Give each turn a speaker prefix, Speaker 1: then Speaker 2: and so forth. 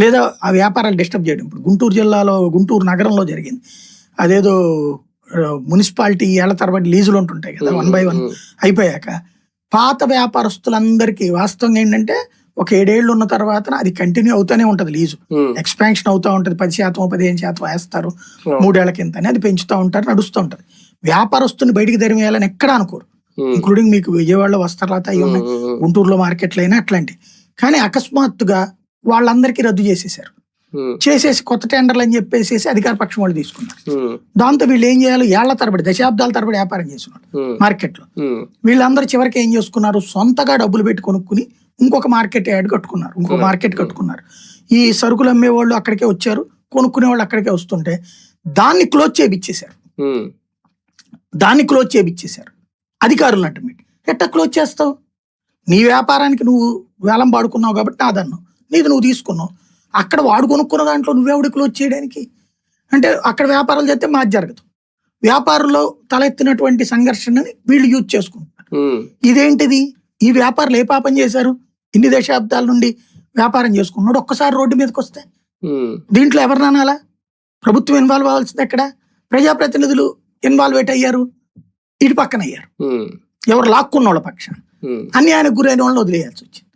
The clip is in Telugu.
Speaker 1: లేదా ఆ వ్యాపారాలు డిస్టర్బ్ చేయడం. ఇప్పుడు గుంటూరు జిల్లాలో గుంటూరు నగరంలో జరిగింది. అదేదో మున్సిపాలిటీ ఏళ్ళ తరబడి లీజులు ఉంటుంటాయి కదా వన్ బై వన్ అయిపోయాక. పాత వ్యాపారస్తులందరికీ వాస్తవంగా ఏంటంటే ఒక ఏడేళ్ళు ఉన్న తర్వాత అది కంటిన్యూ అవుతూనే ఉంటది లీజు. ఎక్స్పాన్షన్ అవుతూ ఉంటది పది శాతం పదిహేను శాతం వేస్తారు. మూడేళ్ళ కింద అది పెంచుతూ ఉంటారు నడుస్తూ ఉంటది. వ్యాపారస్తుని బయటికి తరిమేయాలని ఎక్కడ అనుకోరు. ఇంక్లూడింగ్ మీకు విజయవాడలో వస్త్రలత అయి ఉన్నాయి. గుంటూరులో మార్కెట్లు అయినా అట్లాంటి. కానీ అకస్మాత్తుగా వాళ్ళందరికీ రద్దు చేసేసారు చేసేసి కొత్త టెండర్లు అని చెప్పేసి అధికార పక్షం వాళ్ళు తీసుకున్నారు. దాంతో వీళ్ళు ఏం చేయాలి ఏళ్ళ తరబడి దశాబ్దాల తరబడి వ్యాపారం చేస్తున్నారు మార్కెట్లో. వీళ్ళందరూ చివరికి ఏం చేసుకున్నారు? సొంతగా డబ్బులు పెట్టి కొనుక్కుని ఇంకొక మార్కెట్ యాడ్ కట్టుకున్నారు ఇంకొక. మార్కెట్ కట్టుకున్నారు. ఈ సరుకులు అమ్మే వాళ్ళు అక్కడికే వచ్చారు కొనుక్కునే వాళ్ళు అక్కడికే వస్తుంటే దాన్ని క్లోజ్ చేపిచ్చేశారు. దాన్ని క్లోజ్ చేపిచ్చేశారు. అధికారులు అంటే ఎట్టా క్లోజ్ చేస్తావు? నీ వ్యాపారానికి నువ్వు వేలం పాడుకున్నావు కాబట్టి నాదన్నావు. నీది నువ్వు తీసుకున్నావు. అక్కడ వాడు కొనుక్కున్న దాంట్లో నువ్వెవడు క్లోజ్ చేయడానికి అంటే అక్కడ వ్యాపారాలు చేస్తే మాది జరగదు. వ్యాపారంలో తలెత్తినటువంటి సంఘర్షణని వీళ్ళు యూజ్ చేసుకుంటారు
Speaker 2: ఉమ్,
Speaker 1: ఇదేంటిది? ఈ వ్యాపారులు ఏ పాపం చేశారు? ఇన్ని దశాబ్దాల నుండి వ్యాపారం చేసుకున్నాడు ఒక్కసారి రోడ్డు మీదకి వస్తే.
Speaker 2: ఉమ్,
Speaker 1: దీంట్లో ఎవరు నానాలా ప్రభుత్వం ఇన్వాల్వ్ అవ్వాల్సింది ఎక్కడ? ప్రజాప్రతినిధులు ఇన్వాల్వేట్ అయ్యారు. ఇటు పక్కన అయ్యారు.
Speaker 2: ఉమ్,
Speaker 1: ఎవరు లాక్కున్న వాళ్ళ పక్షాన.
Speaker 2: ఉమ్.
Speaker 1: అన్యాయానికి గురైన వాళ్ళని వదిలేయాల్సి వచ్చింది.